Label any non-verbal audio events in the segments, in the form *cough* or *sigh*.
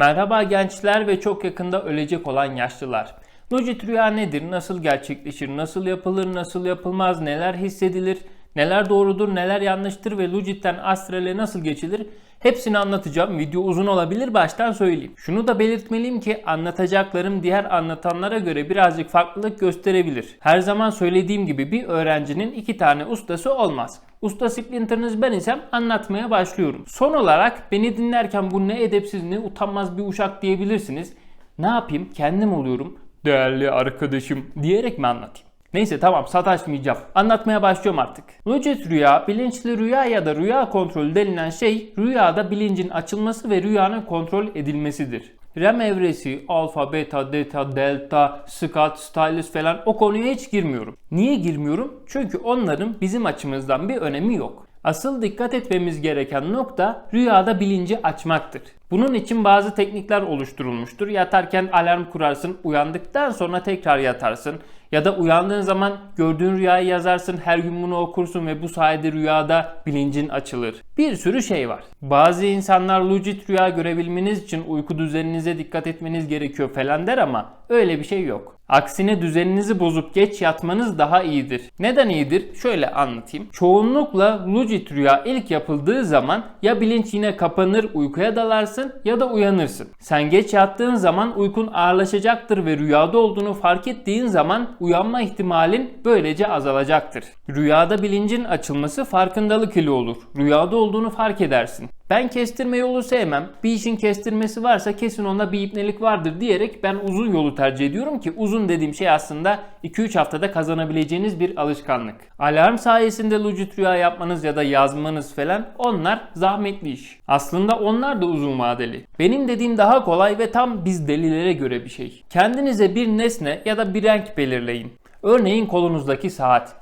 Merhaba gençler ve çok yakında ölecek olan yaşlılar. Lucid rüya nedir? Nasıl gerçekleşir? Nasıl yapılır? Nasıl yapılmaz? Neler hissedilir? Neler doğrudur? Neler yanlıştır? Ve Lucid'den astrale nasıl geçilir? Hepsini anlatacağım. Video uzun olabilir baştan söyleyeyim. Şunu da belirtmeliyim ki anlatacaklarım diğer anlatanlara göre birazcık farklılık gösterebilir. Her zaman söylediğim gibi bir öğrencinin iki tane ustası olmaz. Usta Splinter'ınız ben isem anlatmaya başlıyorum. Son olarak beni dinlerken bu ne edepsiz ne utanmaz bir uşak diyebilirsiniz. Ne yapayım kendim oluyorum değerli arkadaşım diyerek mi anlatayım? Neyse tamam sataşmayacağım. Anlatmaya başlıyorum artık. Lucid rüya, bilinçli rüya ya da rüya kontrolü denilen şey rüyada bilincin açılması ve rüyanın kontrol edilmesidir. REM evresi, alfa, beta, delta, delta, skat, stylus falan o konuya hiç girmiyorum. Niye girmiyorum? Çünkü onların bizim açımızdan bir önemi yok. Asıl dikkat etmemiz gereken nokta rüyada bilinci açmaktır. Bunun için bazı teknikler oluşturulmuştur. Yatarken alarm kurarsın, uyandıktan sonra tekrar yatarsın. Ya da uyandığın zaman gördüğün rüyayı yazarsın, her gün bunu okursun ve bu sayede rüyada bilincin açılır. Bir sürü şey var. Bazı insanlar lucid rüya görebilmeniz için uyku düzeninize dikkat etmeniz gerekiyor falan der ama öyle bir şey yok. Aksine düzeninizi bozup geç yatmanız daha iyidir. Neden iyidir? Şöyle anlatayım. Çoğunlukla lucid rüya ilk yapıldığı zaman ya bilinç yine kapanır uykuya dalarsın ya da uyanırsın. Sen geç yattığın zaman uykun ağırlaşacaktır ve rüyada olduğunu fark ettiğin zaman uyanma ihtimalin böylece azalacaktır. Rüyada bilincin açılması farkındalık ile olur. Rüyada olduğunu fark edersin. Ben kestirme yolu sevmem. Bir işin kestirmesi varsa kesin onda bir ipnelik vardır diyerek ben uzun yolu tercih ediyorum ki uzun dediğim şey aslında 2-3 haftada kazanabileceğiniz bir alışkanlık. Alarm sayesinde lucid rüya yapmanız ya da yazmanız falan onlar zahmetli iş. Aslında onlar da uzun vadeli. Benim dediğim daha kolay ve tam biz delilere göre bir şey. Kendinize bir nesne ya da bir renk belirleyin. Örneğin kolunuzdaki saat.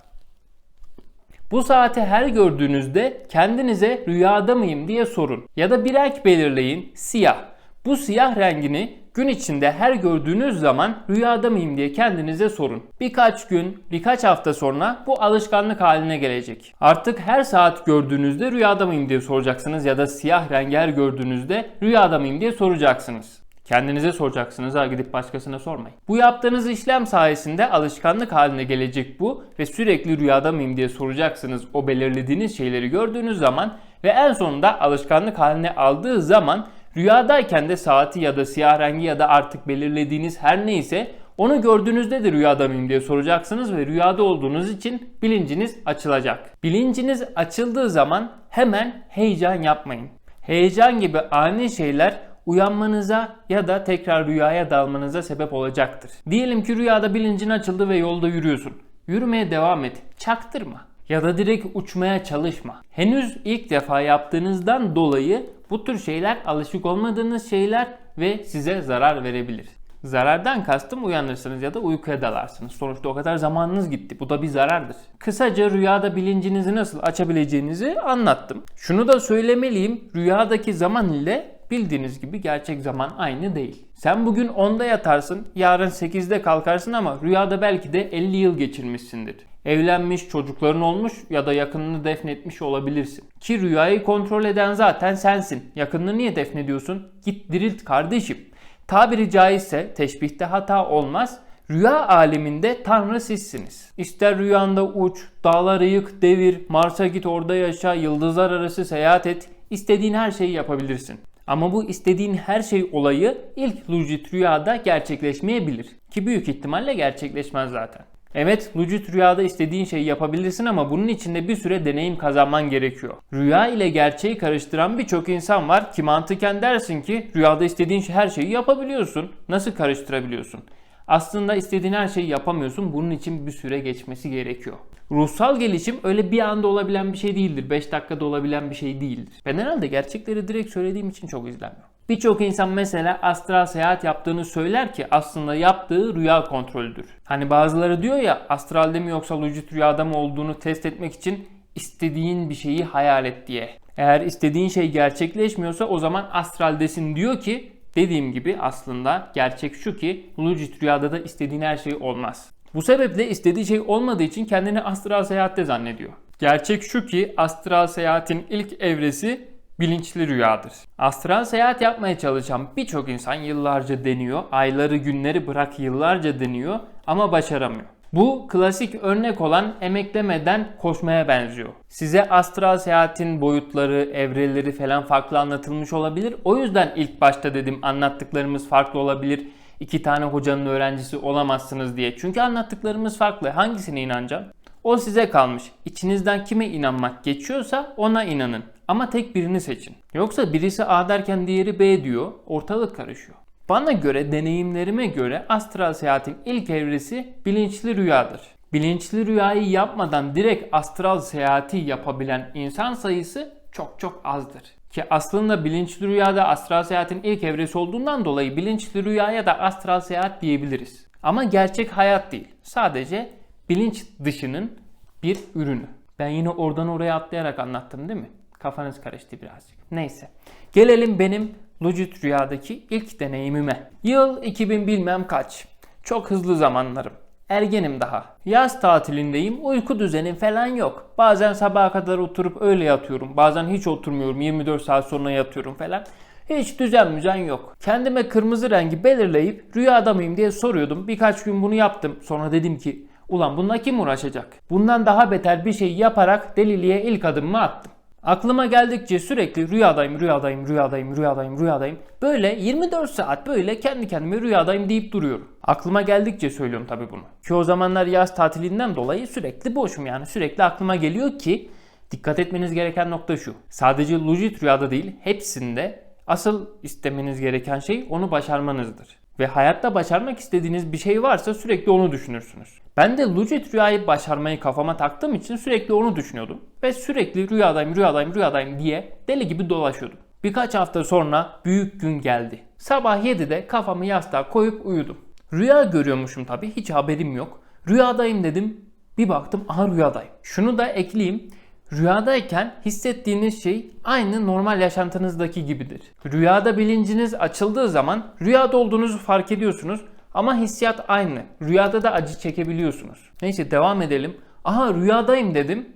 Bu saati her gördüğünüzde kendinize rüyada mıyım diye sorun. Ya da bir renk belirleyin, siyah. Bu siyah rengini gün içinde her gördüğünüz zaman rüyada mıyım diye kendinize sorun. Birkaç gün, birkaç hafta sonra bu alışkanlık haline gelecek. Artık her saat gördüğünüzde rüyada mıyım diye soracaksınız ya da siyah rengi her gördüğünüzde rüyada mıyım diye soracaksınız. Kendinize soracaksınız ha gidip başkasına sormayın. Bu yaptığınız işlem sayesinde alışkanlık haline gelecek bu ve sürekli rüyada mıyım diye soracaksınız o belirlediğiniz şeyleri gördüğünüz zaman ve en sonunda alışkanlık haline aldığı zaman rüyadayken de saati ya da siyah rengi ya da artık belirlediğiniz her neyse onu gördüğünüzde de rüyada mıyım diye soracaksınız ve rüyada olduğunuz için bilinciniz açılacak. Bilinciniz açıldığı zaman hemen heyecan yapmayın. Heyecan gibi ani şeyler uyanmanıza ya da tekrar rüyaya dalmanıza sebep olacaktır. Diyelim ki rüyada bilincin açıldı ve yolda yürüyorsun. Yürümeye devam et. Çaktırma. Ya da direkt uçmaya çalışma. Henüz ilk defa yaptığınızdan dolayı bu tür şeyler alışık olmadığınız şeyler ve size zarar verebilir. Zarardan kastım uyanırsınız ya da uykuya dalarsınız. Sonuçta o kadar zamanınız gitti. Bu da bir zarardır. Kısaca rüyada bilincinizi nasıl açabileceğinizi anlattım. Şunu da söylemeliyim. Rüyadaki zaman ile bildiğiniz gibi gerçek zaman aynı değil. Sen bugün 10'da yatarsın, yarın 8'de kalkarsın ama rüyada belki de 50 yıl geçirmişsindir. Evlenmiş, çocukların olmuş ya da yakınını defnetmiş olabilirsin. Ki rüyayı kontrol eden zaten sensin. Yakınını niye defnediyorsun? Git dirilt kardeşim. Tabiri caizse teşbihte hata olmaz. Rüya aleminde Tanrı sizsiniz. İster rüyanda uç, dağları yık, devir, Mars'a git orada yaşa, yıldızlar arası seyahat et, istediğin her şeyi yapabilirsin. Ama bu istediğin her şey olayı ilk lucid rüyada gerçekleşmeyebilir. Ki büyük ihtimalle gerçekleşmez zaten. Evet, lucid rüyada istediğin şeyi yapabilirsin ama bunun için de bir süre deneyim kazanman gerekiyor. Rüya ile gerçeği karıştıran birçok insan var ki mantıken dersin ki rüyada istediğin her şeyi yapabiliyorsun. Nasıl karıştırabiliyorsun? Aslında istediğin her şeyi yapamıyorsun. Bunun için bir süre geçmesi gerekiyor. Ruhsal gelişim öyle bir anda olabilen bir şey değildir. 5 dakikada olabilen bir şey değildir. Ben herhalde gerçekleri direkt söylediğim için çok izlenmiyor. Birçok insan mesela astral seyahat yaptığını söyler ki aslında yaptığı rüya kontrolüdür. Hani bazıları diyor ya astralde mi yoksa lucid rüyada mı olduğunu test etmek için istediğin bir şeyi hayal et diye. Eğer istediğin şey gerçekleşmiyorsa o zaman astraldesin diyor ki dediğim gibi aslında gerçek şu ki lucid rüyada da istediğin her şey olmaz. Bu sebeple istediği şey olmadığı için kendini astral seyahatte zannediyor. Gerçek şu ki astral seyahatin ilk evresi bilinçli rüyadır. Astral seyahat yapmaya çalışan birçok insan yıllarca deniyor, ayları günleri bırak yıllarca deniyor ama başaramıyor. Bu klasik örnek olan emeklemeden koşmaya benziyor. Size astral seyahatin boyutları, evreleri falan farklı anlatılmış olabilir. O yüzden ilk başta dedim anlattıklarımız farklı olabilir. İki tane hocanın öğrencisi olamazsınız diye. Çünkü anlattıklarımız farklı. Hangisine inanacaksın? O size kalmış. İçinizden kime inanmak geçiyorsa ona inanın. Ama tek birini seçin. Yoksa birisi A derken diğeri B diyor. Ortalık karışıyor. Bana göre, deneyimlerime göre astral seyahatin ilk evresi bilinçli rüyadır. Bilinçli rüyayı yapmadan direkt astral seyahati yapabilen insan sayısı çok çok azdır. Ki aslında bilinçli rüyada astral seyahatin ilk evresi olduğundan dolayı bilinçli rüyaya da astral seyahat diyebiliriz. Ama gerçek hayat değil. Sadece bilinç dışının bir ürünü. Ben yine oradan oraya atlayarak anlattım değil mi? Kafanız karıştı birazcık. Neyse. Gelelim benim Lucid Rüya'daki ilk deneyimime. Yıl 2000 bilmem kaç. Çok hızlı zamanlarım. Ergenim daha. Yaz tatilindeyim, uyku düzenim falan yok. Bazen sabaha kadar oturup öyle yatıyorum. Bazen hiç oturmuyorum, 24 saat sonra yatıyorum falan. Hiç düzen müzen yok. Kendime kırmızı rengi belirleyip rüyada mıyım diye soruyordum. Birkaç gün bunu yaptım. Sonra dedim ki ulan bununla kim uğraşacak? Bundan daha beter bir şey yaparak deliliğe ilk adımımı attım. Aklıma geldikçe sürekli rüyadayım, rüyadayım, rüyadayım, rüyadayım, rüyadayım. Böyle 24 saat böyle kendi kendime rüyadayım deyip duruyorum. Aklıma geldikçe söylüyorum tabii bunu. Ki o zamanlar yaz tatilinden dolayı sürekli boşum yani. Sürekli aklıma geliyor ki dikkat etmeniz gereken nokta şu. Sadece lucid rüyada değil hepsinde asıl istemeniz gereken şey onu başarmanızdır. Ve hayatta başarmak istediğiniz bir şey varsa sürekli onu düşünürsünüz. Ben de lucid rüyayı başarmayı kafama taktığım için sürekli onu düşünüyordum. Ve sürekli rüyadayım, rüyadayım, rüyadayım diye deli gibi dolaşıyordum. Birkaç hafta sonra büyük gün geldi. Sabah 7'de kafamı yastığa koyup uyudum. Rüya görüyormuşum tabii hiç haberim yok. Rüyadayım dedim. Bir baktım aha rüyadayım. Şunu da ekleyeyim. Rüyadayken hissettiğiniz şey aynı normal yaşantınızdaki gibidir. Rüyada bilinciniz açıldığı zaman rüyada olduğunuzu fark ediyorsunuz ama hissiyat aynı. Rüyada da acı çekebiliyorsunuz. Neyse devam edelim. Aha rüyadayım dedim.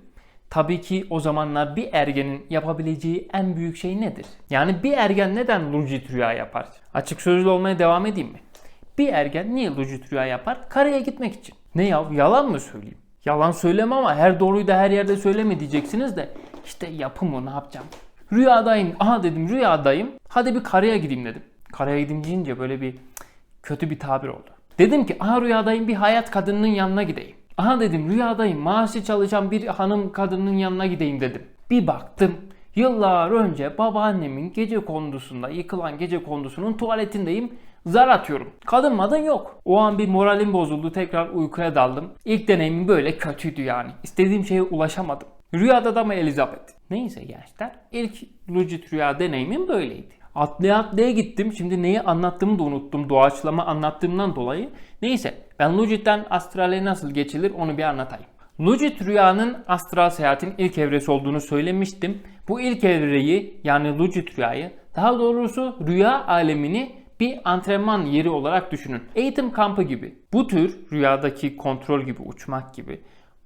Tabii ki o zamanlar bir ergenin yapabileceği en büyük şey nedir? Yani bir ergen neden lucid rüya yapar? Açık sözlü olmaya devam edeyim mi? Bir ergen niye lucid rüya yapar? Karaya gitmek için. Ne ya yalan mı söyleyeyim? Yalan söyleme ama her doğruyu da her yerde söyleme diyeceksiniz de işte yapımı ne yapacağım? Rüyadayım. Aha dedim rüyadayım. Hadi bir karaya gideyim dedim. Karaya gideyim deyince böyle bir kötü bir tabir oldu. Dedim ki aha rüyadayım bir hayat kadınının yanına gideyim. Aha dedim rüyadayım maaşı çalışan bir hanım kadının yanına gideyim dedim. Bir baktım yıllar önce babaannemin gece kondusunda yıkılan gece kondusunun tuvaletindeyim zar atıyorum. Kadın madın yok. O an bir moralim bozuldu tekrar uykuya daldım. İlk deneyimim böyle kötüydü yani. İstediğim şeye ulaşamadım. Rüyada da mı Elizabeth? Neyse gençler ilk lucid rüya deneyimim böyleydi. Atlaya atlaya gittim. Şimdi neyi anlattığımı da unuttum. Doğaçlama anlattığımdan dolayı. Neyse ben Lucid'den astrale nasıl geçilir onu bir anlatayım. Lucid rüyanın astral seyahatin ilk evresi olduğunu söylemiştim. Bu ilk evreyi yani lucid rüyayı daha doğrusu rüya alemini bir antrenman yeri olarak düşünün. Eğitim kampı gibi. Bu tür rüyadaki kontrol gibi uçmak gibi.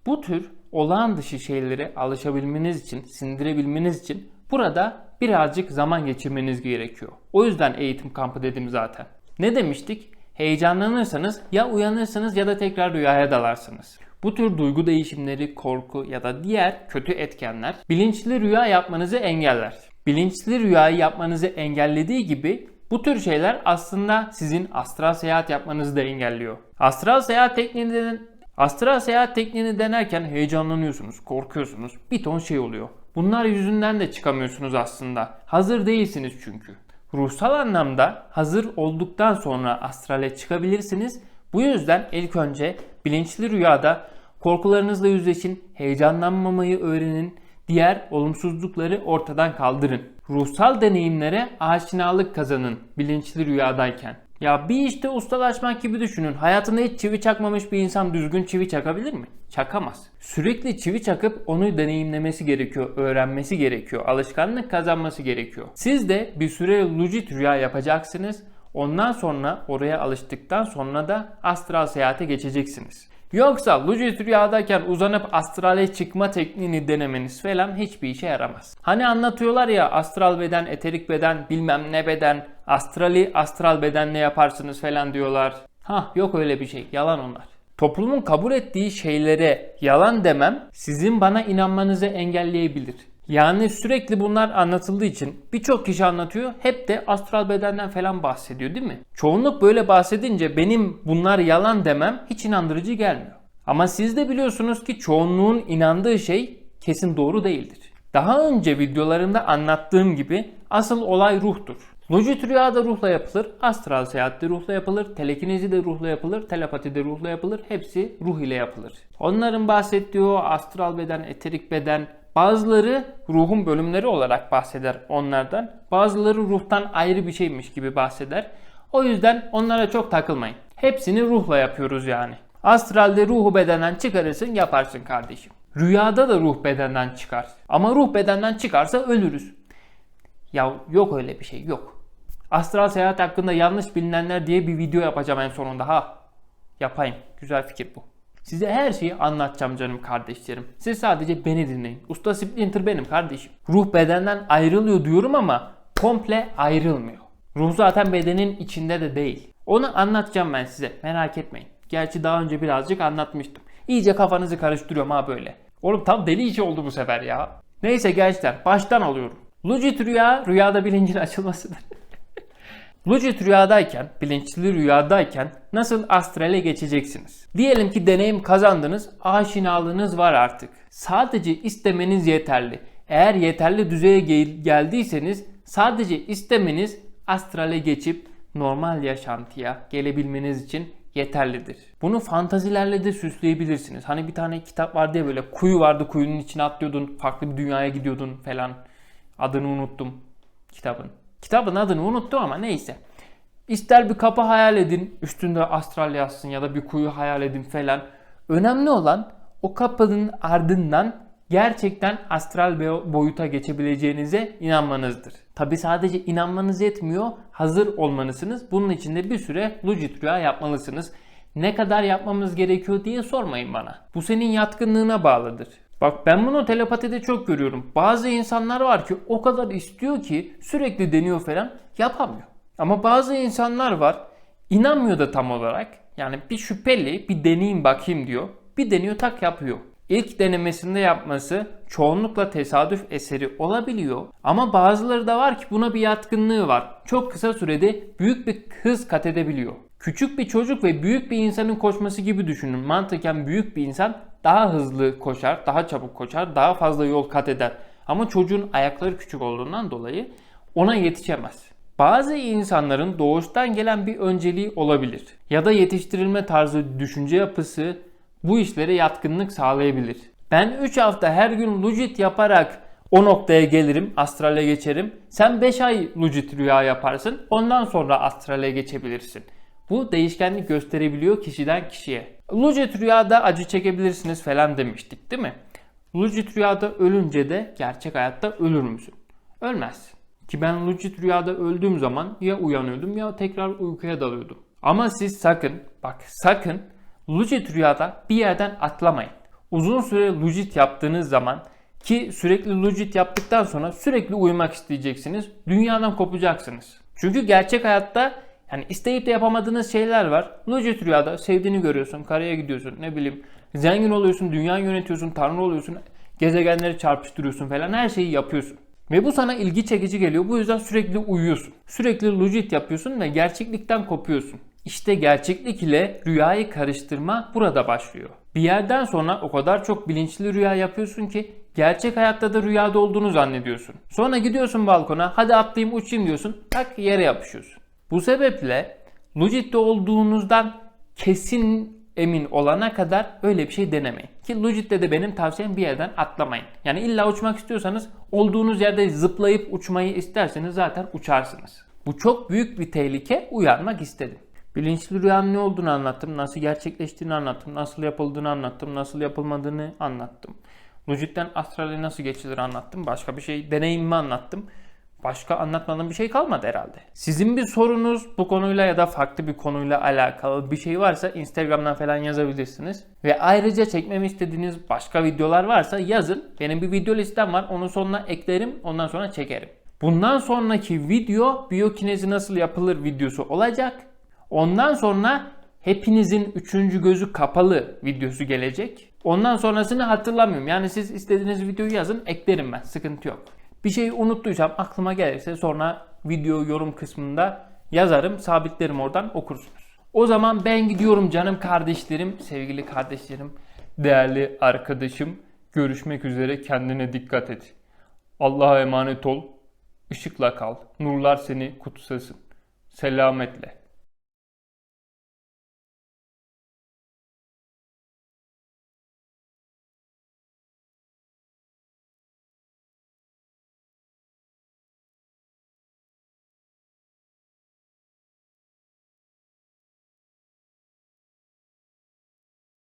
Bu tür olağan dışı şeylere alışabilmeniz için, sindirebilmeniz için burada birazcık zaman geçirmeniz gerekiyor. O yüzden eğitim kampı dedim zaten. Ne demiştik? Heyecanlanırsanız ya uyanırsınız ya da tekrar rüyaya dalarsınız. Bu tür duygu değişimleri, korku ya da diğer kötü etkenler bilinçli rüya yapmanızı engeller. Bilinçli rüyayı yapmanızı engellediği gibi bu tür şeyler aslında sizin astral seyahat yapmanızı da engelliyor. Astral seyahat tekniğini Astral seyahat tekniğini denerken heyecanlanıyorsunuz, korkuyorsunuz, bir ton şey oluyor. Bunlar yüzünden de çıkamıyorsunuz aslında. Hazır değilsiniz çünkü. Ruhsal anlamda hazır olduktan sonra astrale çıkabilirsiniz. Bu yüzden ilk önce bilinçli rüyada korkularınızla yüzleşin, heyecanlanmamayı öğrenin, diğer olumsuzlukları ortadan kaldırın. Ruhsal deneyimlere aşinalık kazanın bilinçli rüyadayken. Ya bir işte ustalaşmak gibi düşünün. Hayatında hiç çivi çakmamış bir insan düzgün çivi çakabilir mi? Çakamaz. Sürekli çivi çakıp onu deneyimlemesi gerekiyor, öğrenmesi gerekiyor, alışkanlık kazanması gerekiyor. Siz de bir süre lucid rüya yapacaksınız. Ondan sonra oraya alıştıktan sonra da astral seyahate geçeceksiniz. Yoksa lucid rüyadayken uzanıp astrale çıkma tekniğini denemeniz falan hiçbir işe yaramaz. Hani anlatıyorlar ya astral beden, eterik beden, bilmem ne beden, astrali astral bedenle yaparsınız falan diyorlar. Hah yok öyle bir şey. Yalan onlar. Toplumun kabul ettiği şeylere yalan demem sizin bana inanmanızı engelleyebilir. Yani sürekli bunlar anlatıldığı için birçok kişi anlatıyor hep de astral bedenden falan bahsediyor değil mi? Çoğunluk böyle bahsedince benim bunlar yalan demem hiç inandırıcı gelmiyor. Ama siz de biliyorsunuz ki çoğunluğun inandığı şey kesin doğru değildir. Daha önce videolarımda anlattığım gibi asıl olay ruhtur. Lucid rüyada ruhla yapılır, astral seyahatte ruhla yapılır, telekinezi de ruhla yapılır, telepati de ruhla yapılır. Hepsi ruh ile yapılır. Onların bahsettiği o astral beden, eterik beden, bazıları ruhun bölümleri olarak bahseder onlardan. Bazıları ruhtan ayrı bir şeymiş gibi bahseder. O yüzden onlara çok takılmayın. Hepsini ruhla yapıyoruz yani. Astralde ruhu bedenden çıkarırsın yaparsın kardeşim. Rüyada da ruh bedenden çıkar. Ama ruh bedenden çıkarsa ölürüz. Ya yok öyle bir şey yok. Astral seyahat hakkında yanlış bilinenler diye bir video yapacağım en sonunda ha. Yapayım. Güzel fikir bu. Size her şeyi anlatacağım canım kardeşlerim. Siz sadece beni dinleyin. Usta Splinter benim kardeşim. Ruh bedenden ayrılıyor diyorum ama komple ayrılmıyor. Ruh zaten bedenin içinde de değil. Onu anlatacağım ben size. Merak etmeyin. Gerçi daha önce birazcık anlatmıştım. İyice kafanızı karıştırıyorum ha böyle. Oğlum tam deli işi oldu bu sefer ya. Neyse gençler baştan alıyorum. Lucid rüya rüyada bilincin açılmasıdır. *laughs* Lucid rüyadayken, bilinçli rüyadayken nasıl astrale geçeceksiniz? Diyelim ki deneyim kazandınız, aşinalığınız var artık. Sadece istemeniz yeterli. Eğer yeterli düzeye gel- geldiyseniz sadece istemeniz astrale geçip normal yaşantıya gelebilmeniz için yeterlidir. Bunu fantazilerle de süsleyebilirsiniz. Hani bir tane kitap vardı ya böyle kuyu vardı kuyunun içine atlıyordun farklı bir dünyaya gidiyordun falan. Adını unuttum kitabın. Kitabın adını unuttum ama neyse. İster bir kapı hayal edin, üstünde astral yazsın ya da bir kuyu hayal edin falan. Önemli olan o kapının ardından gerçekten astral boyuta geçebileceğinize inanmanızdır. Tabi sadece inanmanız yetmiyor, hazır olmalısınız. Bunun için de bir süre lucid rüya yapmalısınız. Ne kadar yapmamız gerekiyor diye sormayın bana. Bu senin yatkınlığına bağlıdır. Bak ben bunu telepatide çok görüyorum. Bazı insanlar var ki o kadar istiyor ki sürekli deniyor falan yapamıyor. Ama bazı insanlar var inanmıyor da tam olarak. Yani bir şüpheli bir deneyim bakayım diyor. Bir deniyor tak yapıyor. İlk denemesinde yapması çoğunlukla tesadüf eseri olabiliyor. Ama bazıları da var ki buna bir yatkınlığı var. Çok kısa sürede büyük bir hız kat edebiliyor. Küçük bir çocuk ve büyük bir insanın koşması gibi düşünün. Mantıken büyük bir insan daha hızlı koşar, daha çabuk koşar, daha fazla yol kat eder. Ama çocuğun ayakları küçük olduğundan dolayı ona yetişemez. Bazı insanların doğuştan gelen bir önceliği olabilir. Ya da yetiştirilme tarzı, düşünce yapısı bu işlere yatkınlık sağlayabilir. Ben 3 hafta her gün lucid yaparak o noktaya gelirim, astrale geçerim. Sen 5 ay lucid rüya yaparsın, ondan sonra astrale geçebilirsin. Bu değişkenlik gösterebiliyor kişiden kişiye. Lucid rüyada acı çekebilirsiniz falan demiştik değil mi? Lucid rüyada ölünce de gerçek hayatta ölür müsün? Ölmezsin. Ki ben lucid rüyada öldüğüm zaman ya uyanıyordum ya tekrar uykuya dalıyordum. Ama siz sakın, bak sakın lucid rüyada bir yerden atlamayın. Uzun süre lucid yaptığınız zaman ki sürekli lucid yaptıktan sonra sürekli uyumak isteyeceksiniz. Dünyadan kopacaksınız. Çünkü gerçek hayatta yani isteyip de yapamadığınız şeyler var. Lucid rüyada sevdiğini görüyorsun, karaya gidiyorsun, ne bileyim zengin oluyorsun, dünya yönetiyorsun, tanrı oluyorsun, gezegenleri çarpıştırıyorsun falan her şeyi yapıyorsun. Ve bu sana ilgi çekici geliyor. Bu yüzden sürekli uyuyorsun. Sürekli lucid yapıyorsun ve gerçeklikten kopuyorsun. İşte gerçeklik ile rüyayı karıştırma burada başlıyor. Bir yerden sonra o kadar çok bilinçli rüya yapıyorsun ki gerçek hayatta da rüyada olduğunu zannediyorsun. Sonra gidiyorsun balkona hadi atlayayım uçayım diyorsun tak yere yapışıyorsun. Bu sebeple Lucid'de olduğunuzdan kesin emin olana kadar öyle bir şey denemeyin. Ki Lucid'de de benim tavsiyem bir yerden atlamayın. Yani illa uçmak istiyorsanız olduğunuz yerde zıplayıp uçmayı isterseniz zaten uçarsınız. Bu çok büyük bir tehlike uyarmak istedim. Bilinçli rüyanın ne olduğunu anlattım, nasıl gerçekleştiğini anlattım, nasıl yapıldığını anlattım, nasıl yapılmadığını anlattım. Lucid'den astrale nasıl geçilir anlattım. Başka bir şey deneyimimi anlattım. Başka anlatmadığım bir şey kalmadı herhalde. Sizin bir sorunuz bu konuyla ya da farklı bir konuyla alakalı bir şey varsa Instagram'dan falan yazabilirsiniz. Ve ayrıca çekmemi istediğiniz başka videolar varsa yazın. Benim bir video listem var. Onun sonuna eklerim. Ondan sonra çekerim. Bundan sonraki video biyokinezi nasıl yapılır videosu olacak. Ondan sonra hepinizin üçüncü gözü kapalı videosu gelecek. Ondan sonrasını hatırlamıyorum. Yani siz istediğiniz videoyu yazın eklerim ben. Sıkıntı yok. Bir şey unuttuysam aklıma gelirse sonra video yorum kısmında yazarım. Sabitlerim oradan okursunuz. O zaman ben gidiyorum canım kardeşlerim, sevgili kardeşlerim, değerli arkadaşım. Görüşmek üzere kendine dikkat et. Allah'a emanet ol. Işıkla kal. Nurlar seni kutsasın. Selametle.